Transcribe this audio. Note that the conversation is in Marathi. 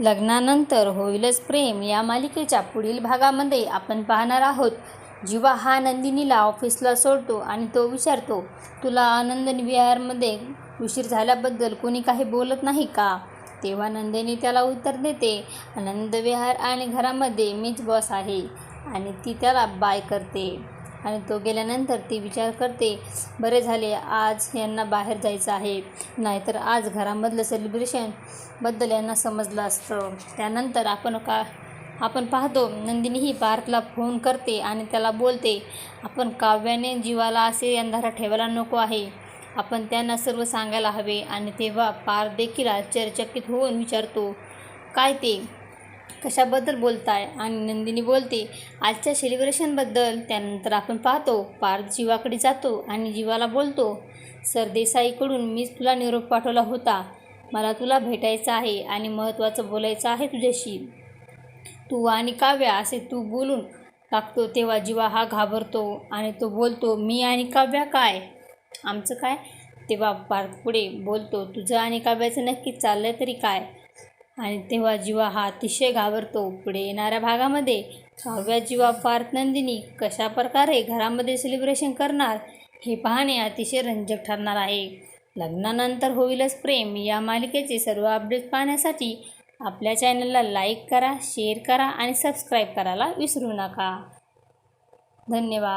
लग्नानंतर होईलच प्रेम. या मालिकेच्या पुढील भागामध्ये आपण पाहणार आहोत. जीवा हा नंदिनीला ऑफिसला सोडतो आणि तो विचारतो तुला आनंद विहारमध्ये उशीर झाल्याबद्दल कोणी काही बोलत नाही का? तेव्हा नंदिनी त्याला उत्तर देते आनंद विहार आणि घरामध्ये मीच बॉस आहे. आणि ती त्याला बाय करते. आणि तो गेल्यानंतर ती विचार करते बरे झाले आज यांना बाहेर जायचं आहे. नाहीतर आज घरामधलं सेलिब्रेशनबद्दल यांना समजलं असतं. त्यानंतर आपण का आपण पाहतो नंदिनीही पार्थला फोन करते आणि त्याला बोलते आपण काव्याने जीवाला असे अंधारा ठेवायला नको आहे. आपण त्यांना सर्व सांगायला हवे आणि तेव्हा पार देखील आश्चर्यचकित होऊन विचारतो काय ते? कशाबद्दल बोलताय? आणि नंदिनी बोलते आजच्या सेलिब्रेशनबद्दल त्यानंतर आपण पाहतो. पार्थ जीवाकडे जातो आणि जीवाला बोलतो सरदेसाईकडून मीच तुला निरोप पाठवला होता. मला तुला भेटायचं आहे आणि महत्त्वाचं बोलायचं आहे तुझ्याशी. तू आणि काव्या असे तू बोलून टाकतो तेव्हा जीवा हा घाबरतो आणि तो बोलतो मी आणि काव्या काय? आमचं काय? तेव्हा पार्थ पुढे बोलतो तुझं आणि काव्याचं नक्की चाललं तरी काय? आणि तेव्हा जीवा हा अतिशय घाबरतो. पुढे येणाऱ्या भागामध्ये सहाव्या जीवा पार्थ नंदिनी कशा प्रकारे घरामध्ये सेलिब्रेशन करणार हे पाहणे अतिशय रंजक ठरणार आहे. लग्नानंतर होईलच प्रेम. या मालिकेचे सर्व अपडेट पाहण्यासाठी आपल्या चॅनलला लाईक करा शेअर करा आणि सबस्क्राईब करायला विसरू नका. धन्यवाद.